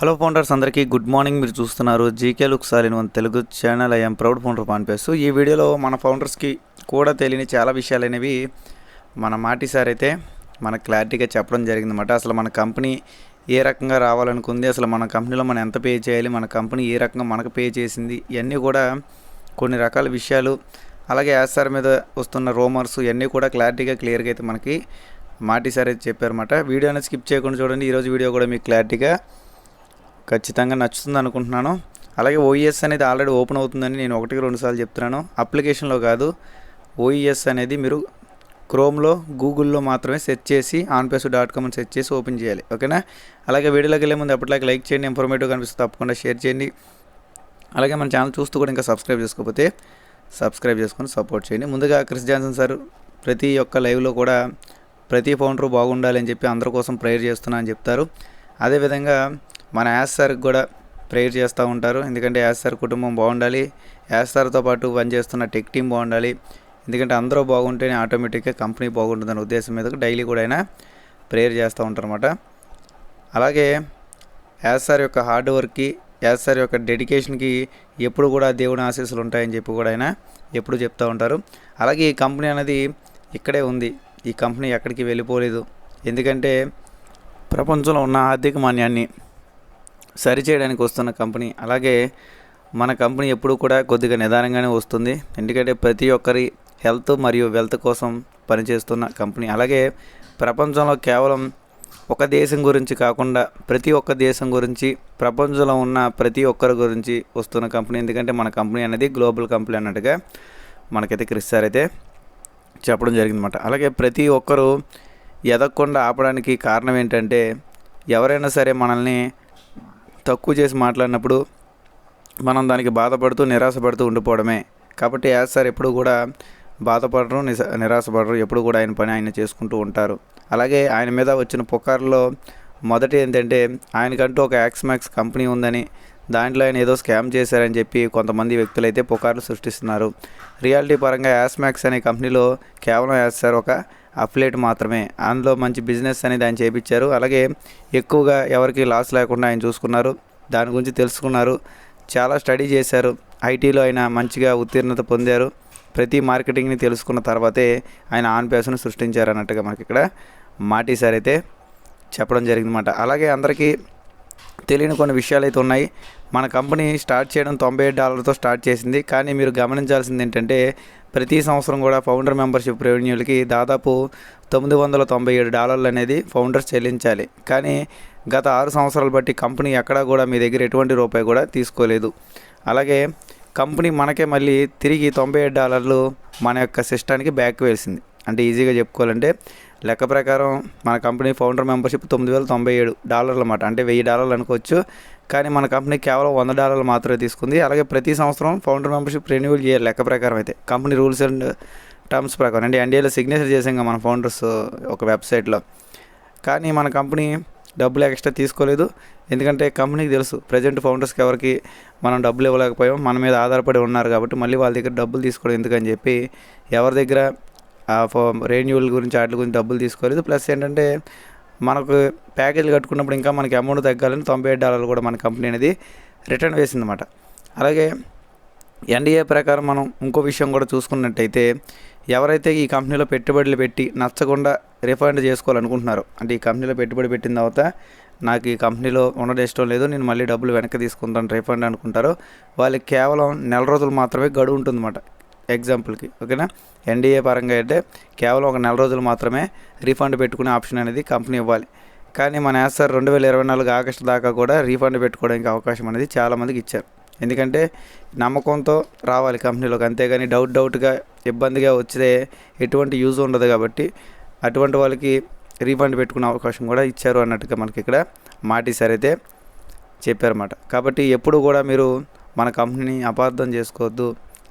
Hello founders అందరికీ good morning. మీరు చూస్తున్నారు GK look సాలిన్ one Telugu channel. I'm proud founder పాన్పేసు ఈ వీడియోలో మన ఫౌండర్స్కి కూడా తెలియని చాలా విషయాలు అనేవి మన మాటి సార్ అయితే మనకు క్లారిటీగా చెప్పడం జరిగిందన్నమాట. అసలు మన కంపెనీ ఏ రకంగా రావాలనుకుంది అసలు మన కంపెనీలో మనం ఎంత పే చేయాలి మన కంపెనీ ఏ రకంగా మనకు పే చేసింది ఇవన్నీ కూడా కొన్ని రకాల విషయాలు. అలాగే యాస్ సార్ మీద వస్తున్న రోమర్స్ ఇవన్నీ కూడా క్లారిటీగా క్లియర్గా అయితే మనకి మాటి సార్ అయితే చెప్పారన్నమాట. వీడియోని స్కిప్ చేయకుండా చూడండి. ఈరోజు వీడియో కూడా మీకు క్లారిటీగా ఖచ్చితంగా నచ్చుతుంది అనుకుంటున్నాను అలాగే ఓఈఎస్ అనేది ఆల్రెడీ ఓపెన్ అవుతుందని నేను ఒకటికి రెండు సార్లు చెప్తున్నాను. అప్లికేషన్లో కాదు ఓఈఎస్ అనేది మీరు క్రోమ్లో గూగుల్లో మాత్రమే సెర్చ్ చేసి ఆన్పేసు డాట్ కామ్ అని సెర్చ్ చేసి ఓపెన్ చేయాలి. ఓకేనా? అలాగే వీడియోలోకి వెళ్ళే ముందు అప్పటిలాగా లైక్ చేయండి ఇన్ఫర్మేటివ్ కనిపిస్తే తప్పకుండా షేర్ చేయండి. అలాగే మన ఛానల్ చూస్తూ కూడా ఇంకా సబ్స్క్రైబ్ చేసుకోకపోతే సబ్స్క్రైబ్ చేసుకొని సపోర్ట్ చేయండి. ముందుగా క్రిస్ జాన్సన్ సార్ ప్రతి ఒక్క లైవ్లో కూడా ప్రతి ఫౌండరు బాగుండాలి అని చెప్పి అందరి కోసం ప్రేయర్ చేస్తున్నా అని చెప్తారు. అదేవిధంగా మన యాస్ సార్కి కూడా ప్రేయర్ చేస్తూ ఉంటారు. ఎందుకంటే యాస్ సార్ కుటుంబం బాగుండాలి. యాస్ సార్తో పాటు పనిచేస్తున్న టెక్ టీం బాగుండాలి. ఎందుకంటే అందరూ బాగుంటేనే ఆటోమేటిక్గా కంపెనీ బాగుంటుందనే ఉద్దేశం మీద డైలీ కూడా ఆయన ప్రేయర్ చేస్తూ ఉంటారు అనమాట అలాగే యాస్ సార్ యొక్క హార్డ్ వర్క్కి యాస్ సార్ యొక్క డెడికేషన్కి ఎప్పుడు కూడా దేవుని ఆశీస్సులు ఉంటాయని చెప్పి కూడా ఆయన ఎప్పుడు చెప్తూ ఉంటారు. అలాగే ఈ కంపెనీ అనేది ఇక్కడే ఉంది. ఈ కంపెనీ ఎక్కడికి వెళ్ళిపోలేదు. ఎందుకంటే ప్రపంచంలో ఉన్న ఆర్థిక మాన్యాన్ని సరిచేయడానికి వస్తున్న కంపెనీ. అలాగే మన కంపెనీ ఎప్పుడు కూడా కొద్దిగా నిదానంగానే వస్తుంది. ఎందుకంటే ప్రతి ఒక్కరి హెల్త్ మరియు వెల్త్ కోసం పనిచేస్తున్న కంపెనీ. అలాగే ప్రపంచంలో కేవలం ఒక దేశం గురించి కాకుండా ప్రతి ఒక్క దేశం గురించి ప్రపంచంలో ఉన్న ప్రతి ఒక్కరి గురించి వస్తున్న కంపెనీ. ఎందుకంటే మన కంపెనీ అనేది గ్లోబల్ కంపెనీ అన్నట్టుగా మనకైతే క్రిస్ సార్ అయితే చెప్పడం జరిగిందన్నమాట. అలాగే ప్రతి ఒక్కరూ ఎదగకుండా ఆపడానికి కారణం ఏంటంటే ఎవరైనా సరే మనల్ని తక్కువ చేసి మాట్లాడినప్పుడు మనం దానికి బాధపడుతూ నిరాశపడుతూ ఉండిపోవడమే. కాబట్టి యాజ్ సార్ ఎప్పుడు కూడా బాధపడరు నిస నిరాశపడరు. ఎప్పుడు కూడా ఆయన పని ఆయన చేసుకుంటూ ఉంటారు. అలాగే ఆయన మీద వచ్చిన పుకార్లో మొదటి ఏంటంటే ఆయనకంటూ ఒక యాక్స్మాక్స్ కంపెనీ ఉందని దాంట్లో ఆయన ఏదో స్కామ్ చేశారని చెప్పి కొంతమంది వ్యక్తులు అయితే పుకార్లు సృష్టిస్తున్నారు. రియాలిటీ పరంగా యాస్ మ్యాక్స్ అనే కంపెనీలో కేవలం యాస్ సార్ ఒక అఫ్లేట్ మాత్రమే. అందులో మంచి బిజినెస్ అనేది ఆయన చేపించారు. అలాగే ఎక్కువగా ఎవరికి లాస్ లేకుండా ఆయన చూసుకున్నారు. దాని గురించి తెలుసుకున్నారు. చాలా స్టడీ చేశారు. ఐటీలో ఆయన మంచిగా ఉత్తీర్ణత పొందారు. ప్రతి మార్కెటింగ్ని తెలుసుకున్న తర్వాతే ఆయన ఆన్ పేస్ను సృష్టించారు అన్నట్టుగా మనకి ఇక్కడ మాటి సార్ అయితే చెప్పడం జరిగిందన్నమాట. అలాగే అందరికీ తెలియని కొన్ని విషయాలు అయితే ఉన్నాయి. మన కంపెనీ స్టార్ట్ చేయడం తొంభై ఏడు డాలర్తో స్టార్ట్ చేసింది. కానీ మీరు గమనించాల్సింది ఏంటంటే ప్రతి సంవత్సరం కూడా ఫౌండర్ మెంబర్షిప్ రెవెన్యూలకి దాదాపు తొమ్మిది వందల తొంభై ఏడు డాలర్లు అనేది ఫౌండర్స్ చెల్లించాలి. కానీ గత ఆరు సంవత్సరాలు బట్టి కంపెనీ ఎక్కడా కూడా మీ దగ్గర ఎటువంటి రూపాయి కూడా తీసుకోలేదు. అలాగే కంపెనీ మనకే మళ్ళీ తిరిగి తొంభై ఏడు డాలర్లు మన యొక్క సిస్టానికి బ్యాక్ వేసింది. అంటే ఈజీగా చెప్పుకోవాలంటే లెక్క ప్రకారం మన కంపెనీ ఫౌండర్ మెంబర్షిప్ తొమ్మిది వేల తొంభై ఏడు డాలర్లు అన్నమాట. అంటే వెయ్యి డాలర్లు అనుకోవచ్చు. కానీ మన కంపెనీ కేవలం వంద డాలర్లు మాత్రమే తీసుకుంది. అలాగే ప్రతి సంవత్సరం ఫౌండర్ మెంబర్షిప్ రెన్యూవల్ చేయాలి లెక్క ప్రకారం అయితే కంపెనీ రూల్స్ అండ్ టర్మ్స్ ప్రకారం అంటే ఎన్డీఏలో సిగ్నేచర్ చేసాం కదా మన ఫౌండర్స్ ఒక వెబ్సైట్లో. కానీ మన కంపెనీ డబ్బులు ఎక్స్ట్రా తీసుకోలేదు. ఎందుకంటే కంపెనీకి తెలుసు ప్రజెంట్ ఫౌండర్స్కి ఎవరికి మనం డబ్బులు ఇవ్వలేకపోయాం. మన మీద ఆధారపడి ఉన్నారు కాబట్టి మళ్ళీ వాళ్ళ దగ్గర డబ్బులు తీసుకోవడం ఎందుకని చెప్పి ఎవరి దగ్గర రెన్యువల్ గురించి వాటి గురించి డబ్బులు తీసుకోలేదు. ప్లస్ ఏంటంటే మనకు ప్యాకేజీలు కట్టుకున్నప్పుడు ఇంకా మనకి అమౌంట్ తగ్గాలని తొంభై ఏడు డాలర్లు కూడా మన కంపెనీ అనేది రిటర్న్ వేసిందన్నమాట. అలాగే ఎన్డీఏ ప్రకారం మనం ఇంకో విషయం కూడా చూసుకున్నట్టయితే ఎవరైతే ఈ కంపెనీలో పెట్టుబడులు పెట్టి నచ్చకుండా రిఫండ్ చేసుకోవాలనుకుంటున్నారో అంటే ఈ కంపెనీలో పెట్టుబడి పెట్టిన తర్వాత నాకు ఈ కంపెనీలో ఉండడం ఇష్టం లేదు నేను మళ్ళీ డబ్బులు వెనక్కి తీసుకుంటాను రిఫండ్ అనుకుంటారో వాళ్ళకి కేవలం నెల రోజులు మాత్రమే గడువు ఉంటుందన్నమాట. ఎగ్జాంపుల్కి ఓకేనా? ఎన్డీఏ పరంగా అయితే కేవలం ఒక నెల రోజులు మాత్రమే రీఫండ్ పెట్టుకునే ఆప్షన్ అనేది కంపెనీ ఇవ్వాలి. కానీ మన యాసర్ రెండు వేల ఇరవై నాలుగు ఆగస్టు దాకా కూడా రీఫండ్ పెట్టుకోవడానికి అవకాశం అనేది చాలామందికి ఇచ్చారు. ఎందుకంటే నమ్మకంతో రావాలి కంపెనీలోకి. అంతేగాని డౌట్ డౌట్గా ఇబ్బందిగా వచ్చితే ఎటువంటి యూజ్ ఉండదు కాబట్టి అటువంటి వాళ్ళకి రీఫండ్ పెట్టుకునే అవకాశం కూడా ఇచ్చారు అన్నట్టుగా మనకి ఇక్కడ మాటి అయితే చెప్పారన్నమాట. కాబట్టి ఎప్పుడు కూడా మీరు మన కంపెనీని అపార్థం చేసుకోవద్దు.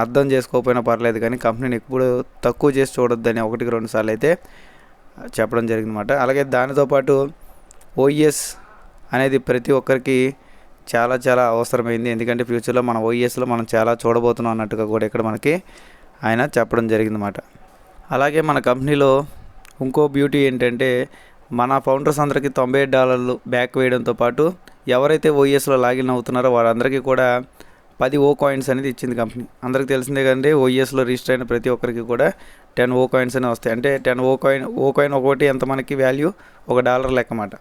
అర్థం చేసుకోకపోయినా పర్లేదు కానీ కంపెనీని ఎప్పుడు తక్కువ చేసి చూడొద్దని ఒకటికి రెండు సార్లు అయితే చెప్పడం జరిగిందన్నమాట. అలాగే దానితో పాటు ఓఈఎస్ అనేది ప్రతి ఒక్కరికి చాలా చాలా అవసరమైంది. ఎందుకంటే ఫ్యూచర్లో మన ఓఈఎస్లో మనం చాలా చూడబోతున్నాం అన్నట్టుగా కూడా ఇక్కడ మనకి ఆయన చెప్పడం జరిగిందన్నమాట. అలాగే మన కంపెనీలో ఇంకో బ్యూటీ ఏంటంటే మన ఫౌండర్స్ అందరికీ తొంభై డాలర్లు బ్యాక్ వేయడంతో పాటు ఎవరైతే ఓఎస్లో లాగిన్ అవుతున్నారో వారందరికీ కూడా పది ఓ కాయిన్స్ అనేది ఇచ్చింది కంపెనీ. అందరికీ తెలిసిందే కదండి ఓఎస్లో రిజిస్టర్ అయిన ప్రతి ఒక్కరికి కూడా టెన్ ఓ కాయిన్స్ అనే వస్తాయి. అంటే టెన్ ఓ కాయిన్ ఓ కాయిన్ ఒకటి ఎంత మనకి వాల్యూ? ఒక డాలర్ లెక్కమాట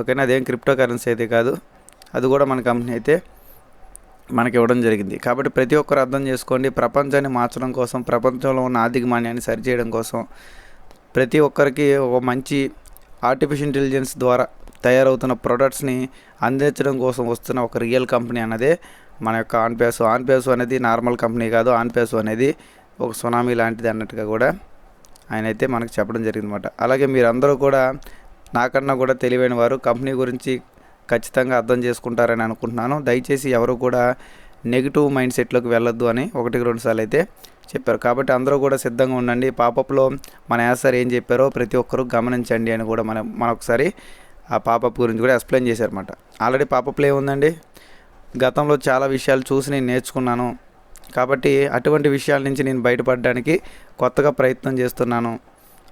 ఓకేనా? అదేం క్రిప్టో కరెన్సీ అయితే కాదు. అది కూడా మన కంపెనీ అయితే మనకి ఇవ్వడం జరిగింది. కాబట్టి ప్రతి ఒక్కరు అర్థం చేసుకోండి ప్రపంచాన్ని మార్చడం కోసం ప్రపంచంలో ఉన్న ఆర్థిక మాన్యాన్ని సరిచేయడం కోసం ప్రతి ఒక్కరికి ఒక మంచి ఆర్టిఫిషియల్ ఇంటెలిజెన్స్ ద్వారా తయారవుతున్న ప్రొడక్ట్స్ని అందించడం కోసం వస్తున్న ఒక రియల్ కంపెనీ అన్నదే మన యొక్క ఆన్పేసు ఆన్పేసు అనేది నార్మల్ కంపెనీ కాదు ఆన్పేసు అనేది ఒక సునామీ లాంటిది అన్నట్టుగా కూడా ఆయన అయితే మనకు చెప్పడం జరిగిందన్నమాట. అలాగే మీరందరూ కూడా నాకన్నా కూడా తెలివైన వారు కంపెనీ గురించి ఖచ్చితంగా అర్థం చేసుకుంటారని అనుకుంటున్నాను. దయచేసి ఎవరు కూడా నెగిటివ్ మైండ్ సెట్లోకి వెళ్ళొద్దు అని ఒకటికి రెండు సార్లు అయితే చెప్పారు. కాబట్టి అందరూ కూడా సిద్ధంగా ఉండండి. పాపప్లో మన యాసర్ ఏం చెప్పారో ప్రతి ఒక్కరూ గమనించండి అని కూడా మన మనొకసారి ఆ పాపప్ గురించి కూడా ఎక్స్ప్లెయిన్ చేశారన్నమాట. ఆల్రెడీ పాపప్లో ఏముందండి? గతంలో చాలా విషయాలు చూసి నేను నేర్చుకున్నాను. కాబట్టి అటువంటి విషయాల నుంచి నేను బయటపడడానికి కొత్తగా ప్రయత్నం చేస్తున్నాను.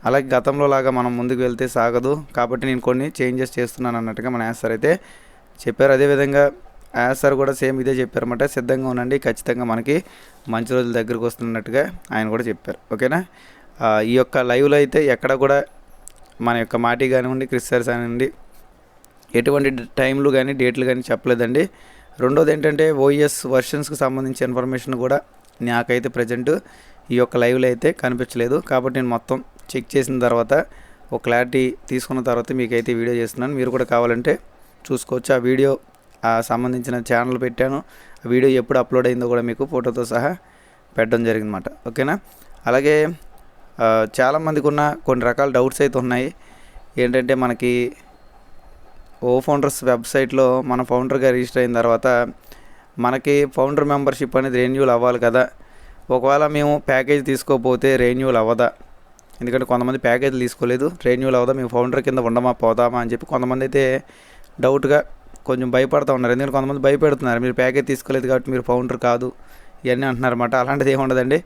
అలాగే గతంలో లాగా మనం ముందుకు వెళ్తే సాగదు. కాబట్టి నేను కొన్ని చేంజెస్ చేస్తున్నాను అన్నట్టుగా మన యాసర్ అయితే చెప్పారు. అదేవిధంగా యాసర్ కూడా సేమ్ ఇదే చెప్పారన్నమాట. సిద్ధంగా ఉండండి. ఖచ్చితంగా మనకి మంచి రోజుల దగ్గరకు వస్తున్నట్టుగా ఆయన కూడా చెప్పారు. ఓకేనా? ఈ యొక్క లైవ్లో అయితే ఎక్కడ కూడా మన యొక్క మాటి కానివ్వండి క్రిస్టర్స్ కానివ్వండి ఎటువంటి టైంలు కానీ డేట్లు కానీ చెప్పలేదండి. రెండోది ఏంటంటే ఓఎస్ వర్షన్స్కి సంబంధించిన ఇన్ఫర్మేషన్ కూడా నాకైతే ప్రజెంట్ ఈ యొక్క లైవ్లో అయితే కనిపించలేదు. కాబట్టి నేను మొత్తం చెక్ చేసిన తర్వాత ఒక క్లారిటీ తీసుకున్న తర్వాత మీకైతే వీడియో చేస్తున్నాను. మీరు కూడా కావాలంటే చూసుకోవచ్చు. ఆ వీడియో ఆ సంబంధించిన ఛానల్ పెట్టాను. ఆ వీడియో ఎప్పుడు అప్లోడ్ అయిందో కూడా మీకు ఫోటోతో సహా పెట్టడం జరిగిందన్నమాట. ఓకేనా? అలాగే చాలామందికి ఉన్న కొన్ని రకాల డౌట్స్ అయితే ఉన్నాయి. ఏంటంటే మనకి ఓ ఫౌండర్స్ వెబ్సైట్లో మన ఫౌండర్గా రిజిస్టర్ అయిన తర్వాత మనకి ఫౌండర్ మెంబర్షిప్ అనేది రెన్యూల్ అవ్వాలి కదా. ఒకవేళ మేము ప్యాకేజ్ తీసుకోకపోతే రెన్యూల్ అవ్వదా? ఎందుకంటే కొంతమంది ప్యాకేజ్ తీసుకోలేదు రెన్యూల్ అవ్వదా? మేము ఫౌండర్ కింద ఉండమా పోదామా అని చెప్పి కొంతమంది అయితే డౌట్గా కొంచెం భయపడతా ఉన్నారు. ఎందుకంటే కొంతమంది భయపెడుతున్నారు మీరు ప్యాకేజ్ తీసుకోలేదు కాబట్టి మీరు ఫౌండర్ కాదు ఇవన్నీ అంటున్నారన్నమాట. అలాంటిది ఏమి ఉండదండి.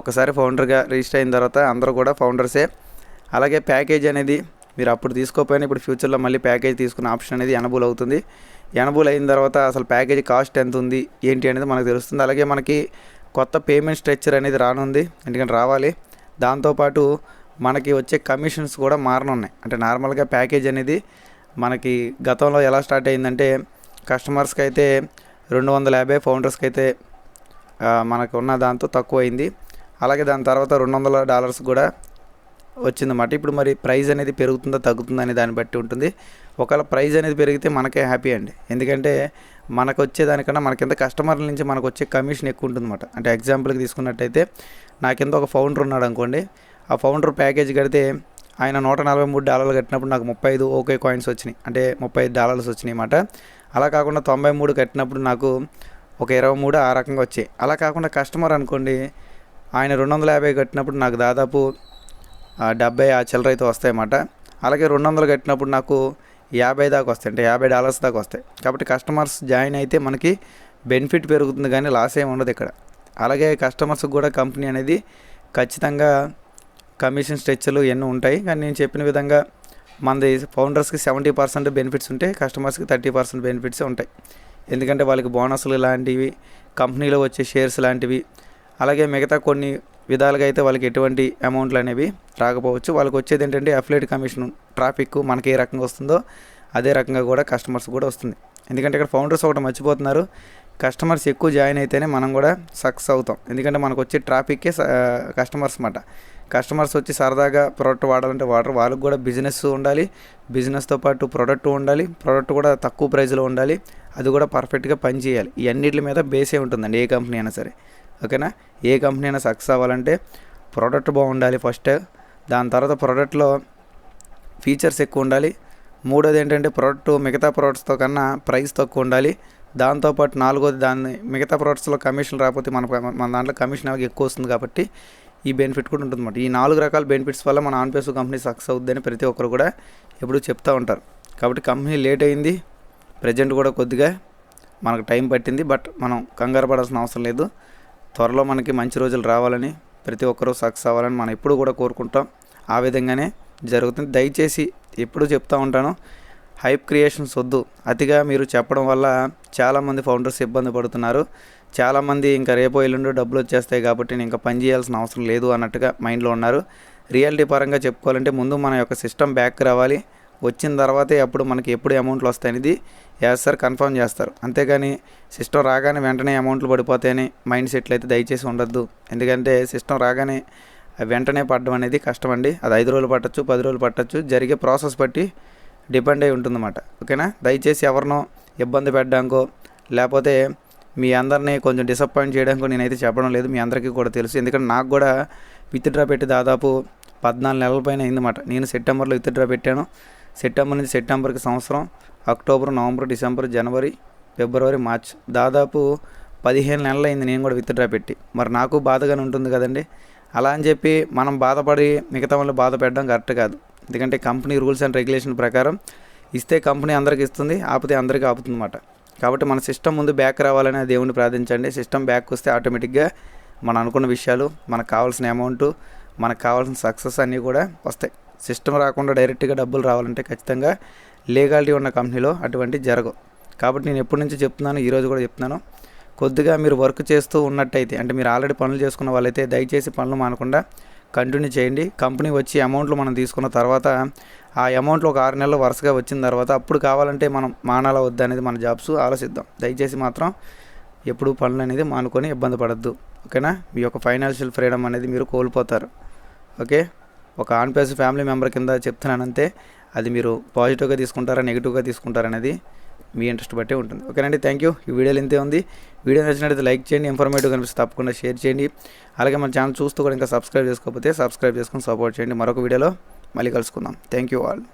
ఒకసారి ఫౌండర్గా రిజిస్టర్ అయిన తర్వాత అందరూ కూడా ఫౌండర్సే అలాగే ప్యాకేజ్ అనేది మీరు అప్పుడు తీసుకోకపోయినా ఇప్పుడు ఫ్యూచర్లో మళ్ళీ ప్యాకేజ్ తీసుకునే ఆప్షన్ అనేది ఎనబుల్ అవుతుంది. ఎనబుల్ అయిన తర్వాత అసలు ప్యాకేజ్ కాస్ట్ ఎంత ఉంది ఏంటి అనేది మనకు తెలుస్తుంది. అలాగే మనకి కొత్త పేమెంట్ స్ట్రక్చర్ అనేది రానుంది ఎందుకంటే రావాలి. దాంతోపాటు మనకి వచ్చే కమిషన్స్ కూడా మారనున్నాయి. అంటే నార్మల్గా ప్యాకేజ్ అనేది మనకి గతంలో ఎలా స్టార్ట్ అయిందంటే కస్టమర్స్కి అయితే రెండు వందల యాభై ఫౌండర్స్కి అయితే మనకు ఉన్న దాంతో తక్కువ అయింది అలాగే దాని తర్వాత రెండు వందల డాలర్స్ కూడా వచ్చిందన్నమాట. ఇప్పుడు మరి ప్రైస్ అనేది పెరుగుతుందా తగ్గుతుందా అనే దాన్ని బట్టి ఉంటుంది. ఒకవేళ ప్రైస్ అనేది పెరిగితే మనకే హ్యాపీ అండి. ఎందుకంటే మనకు వచ్చేదానికన్నా మన కింద కస్టమర్ల నుంచి మనకు వచ్చే కమిషన్ ఎక్కువ ఉంటుందన్నమాట అంటే ఎగ్జాంపుల్కి తీసుకున్నట్టయితే నా కింద ఒక ఫౌండర్ ఉన్నాడు అనుకోండి. ఆ ఫౌండర్ ప్యాకేజ్ కడితే ఆయన నూట నలభై మూడు డాలర్లు కట్టినప్పుడు నాకు ముప్పై ఐదు ఓకే కాయిన్స్ వచ్చినాయి. అంటే ముప్పై ఐదు డాలర్స్ వచ్చినాయి అన్నమాట. అలా కాకుండా తొంభై మూడు కట్టినప్పుడు నాకు ఒక ఇరవై మూడు ఆ రకంగా వచ్చాయి. అలా కాకుండా కస్టమర్ అనుకోండి ఆయన రెండు వందల యాభై కట్టినప్పుడు నాకు దాదాపు డెబ్బై ఆ చిల్లర అయితే వస్తాయన్నమాట. అలాగే రెండు వందలు కట్టినప్పుడు నాకు యాభై దాకా వస్తాయి. అంటే యాభై డాలర్స్ దాకా వస్తాయి. కాబట్టి కస్టమర్స్ జాయిన్ అయితే మనకి బెనిఫిట్ పెరుగుతుంది కానీ లాస్ ఏమి ఉండదు ఇక్కడ. అలాగే కస్టమర్స్కి కూడా కంపెనీ అనేది ఖచ్చితంగా కమిషన్ స్ట్రక్చర్లు ఎన్నో ఉంటాయి. కానీ నేను చెప్పిన విధంగా మనది ఫౌండర్స్కి సెవెంటీ పర్సెంట్ బెనిఫిట్స్ ఉంటాయి కస్టమర్స్కి థర్టీ పర్సెంట్ బెనిఫిట్స్ ఉంటాయి. ఎందుకంటే వాళ్ళకి బోనస్లు లాంటివి కంపెనీలో వచ్చే షేర్స్ లాంటివి అలాగే మిగతా కొన్ని విధాలుగా అయితే వాళ్ళకి ఎటువంటి అమౌంట్లు అనేవి రాకపోవచ్చు. వాళ్ళకి వచ్చేది ఏంటంటే అఫిలేట్ కమిషన్ ట్రాఫిక్ మనకి ఏ రకంగా వస్తుందో అదే రకంగా కూడా కస్టమర్స్ కూడా వస్తుంది. ఎందుకంటే ఇక్కడ ఫౌండర్స్ ఒకటి మర్చిపోతున్నారు. కస్టమర్స్ ఎక్కువ జాయిన్ అయితేనే మనం కూడా సక్సెస్ అవుతాం. ఎందుకంటే మనకు వచ్చే ట్రాఫిక్కే కస్టమర్స్ అన్నమాట కస్టమర్స్ వచ్చి సరదాగా ప్రోడక్ట్ వాడాలంటే వాటర్ వాళ్ళకి కూడా బిజినెస్ ఉండాలి. బిజినెస్తో పాటు ప్రోడక్ట్ ఉండాలి. ప్రోడక్ట్ కూడా తక్కువ ప్రైస్లో ఉండాలి. అది కూడా పర్ఫెక్ట్గా పనిచేయాలి. ఇవన్నిటి మీద బేసే ఉంటుందండి ఏ కంపెనీ అయినా సరే. ఓకేనా? ఏ కంపెనీ అయినా సక్సెస్ అవ్వాలంటే ప్రోడక్ట్ బాగుండాలి ఫస్ట్. దాని తర్వాత ప్రోడక్ట్లో ఫీచర్స్ ఎక్కువ ఉండాలి. మూడోది ఏంటంటే ప్రోడక్ట్ మిగతా ప్రోడక్ట్స్తో కన్నా ప్రైస్ తక్కువ ఉండాలి. దాంతోపాటు నాలుగోది దాన్ని మిగతా ప్రోడక్ట్స్లో కమిషన్ రాకపోతే మన మన దాంట్లో కమిషన్ అవి ఎక్కువ వస్తుంది కాబట్టి ఈ బెనిఫిట్ కూడా ఉంటుందన్నమాట ఈ నాలుగు రకాల బెనిఫిట్స్ వల్ల మన ఆన్పేస్ కంపెనీ సక్సెస్ అవుద్దని ప్రతి ఒక్కరు కూడా ఎప్పుడు చెప్తూ ఉంటారు. కాబట్టి కంపెనీ లేట్ అయింది. ప్రజెంట్ కూడా కొద్దిగా మనకు టైం పట్టింది. బట్ మనం కంగారు పడాల్సిన అవసరం లేదు. త్వరలో మనకి మంచి రోజులు రావాలని ప్రతి ఒక్కరూ సక్సెస్ అవ్వాలని మనం ఎప్పుడు కూడా కోరుకుంటాం. ఆ విధంగానే జరుగుతుంది. దయచేసి ఎప్పుడు చెప్తా ఉంటాను హైప్ క్రియేషన్స్ వద్దు. అతిగా మీరు చెప్పడం వల్ల చాలామంది ఫౌండర్స్ ఇబ్బంది పడుతున్నారు. చాలామంది ఇంకా రేపో ఎల్లుండో డబ్బులు వచ్చేస్తాయి కాబట్టి నేను ఇంకా పని చేయాల్సిన అవసరం లేదు అన్నట్టుగా మైండ్లో ఉన్నారు. రియాలిటీ పరంగా చెప్పుకోవాలంటే ముందు మన యొక్క సిస్టమ్ బ్యాక్ రావాలి. వచ్చిన తర్వాతే అప్పుడు మనకి ఎప్పుడు అమౌంట్లు వస్తాయనేది యాజ్ సార్ కన్ఫర్మ్ చేస్తారు. అంతేగాని సిస్టమ్ రాగానే వెంటనే అమౌంట్లు పడిపోతాయని మైండ్ సెట్లు అయితే దయచేసి ఉండొద్దు. ఎందుకంటే సిస్టమ్ రాగానే వెంటనే పడడం అనేది కష్టం అండి. అది ఐదు రోజులు పట్టచ్చు పది రోజులు పట్టచ్చు. జరిగే ప్రాసెస్ బట్టి డిపెండ్ అయి ఉంటుందన్నమాట. ఓకేనా? దయచేసి ఎవరినో ఇబ్బంది పెట్టడానికో లేకపోతే మీ అందరినీ కొంచెం డిసప్పాయింట్ చేయడానికి నేనైతే చెప్పడం లేదు. మీ అందరికీ కూడా తెలుసు. ఎందుకంటే నాకు కూడా విత్డ్రా పెట్టి దాదాపు పద్నాలుగు నెలల పైన అయిందన్నమాట. నేను సెప్టెంబర్లో విత్డ్రా పెట్టాను. సెప్టెంబర్ నుంచి సెప్టెంబర్కి సంవత్సరం అక్టోబర్ నవంబర్ డిసెంబర్ జనవరి ఫిబ్రవరి మార్చ్ దాదాపు పదిహేను నెలలు అయింది నేను కూడా విత్డ్రా పెట్టి. మరి నాకు బాధగానే ఉంటుంది కదండి. అలా అని చెప్పి మనం బాధపడి మిగతా వాళ్ళు బాధ పెట్టడం కరెక్ట్ కాదు. ఎందుకంటే కంపెనీ రూల్స్ అండ్ రెగ్యులేషన్ ప్రకారం ఇస్తే కంపెనీ అందరికి ఇస్తుంది ఆపితే అందరికీ ఆపుతుంది అన్నమాట కాబట్టి మన సిస్టమ్ ముందు బ్యాక్ రావాలని ఆ దేవుని ప్రార్థించండి. సిస్టమ్ బ్యాక్ వస్తే ఆటోమేటిక్గా మనం అనుకున్న విషయాలు మనకు కావాల్సిన అమౌంట్ మనకు కావాల్సిన సక్సెస్ అన్నీ కూడా వస్తాయి. సిస్టమ్ రాకుండా డైరెక్ట్గా డబ్బులు రావాలంటే ఖచ్చితంగా లీగాలిటీ ఉన్న కంపెనీలో అటువంటి జరగవు. కాబట్టి నేను ఎప్పటి నుంచి చెప్తున్నాను ఈరోజు కూడా చెప్తున్నాను. కొద్దిగా మీరు వర్క్ చేస్తూ ఉన్నట్టయితే అంటే మీరు ఆల్రెడీ పనులు చేసుకున్న వాళ్ళైతే దయచేసి పనులు మానకుండా కంటిన్యూ చేయండి. కంపెనీ వచ్చి అమౌంట్లు మనం తీసుకున్న తర్వాత ఆ అమౌంట్లు ఒక ఆరు నెలలు వరుసగా వచ్చిన తర్వాత అప్పుడు కావాలంటే మనం మానాల వద్దా అనేది మన జాబ్స్ ఆలోచిద్దాం. దయచేసి మాత్రం ఎప్పుడు పనులు అనేది మానుకొని ఇబ్బంది పడద్దు. ఓకేనా? మీ యొక్క ఫైనాన్షియల్ ఫ్రీడమ్ అనేది మీరు కోల్పోతారు. ఓకే? ఒక ఆన్ పేస్ ఫ్యామిలీ మెంబర్ కింద చెప్తున్నానంతే అది మీరు పాజిటివ్గా తీసుకుంటారా నెగిటివ్గా తీసుకుంటారా అనేది మీ ఇంట్రెస్ట్ బట్టే ఉంటుంది. ఓకేనండి థ్యాంక్ యూ. ఈ వీడియోలో ఇంతే ఉంది. వీడియో నచ్చినట్లయితే లైక్ చేయండి ఇన్ఫర్మేటివ్ కనిపిస్తే తప్పకుండా షేర్ చేయండి. అలాగే మన ఛానల్ చూస్తూ కూడా ఇంకా సబ్స్క్రైబ్ చేసుకోకపోతే సబ్స్క్రైబ్ చేసుకొని సపోర్ట్ చేయండి. మరొక వీడియోలో మళ్ళీ కలుసుకుందాం. Thank you all.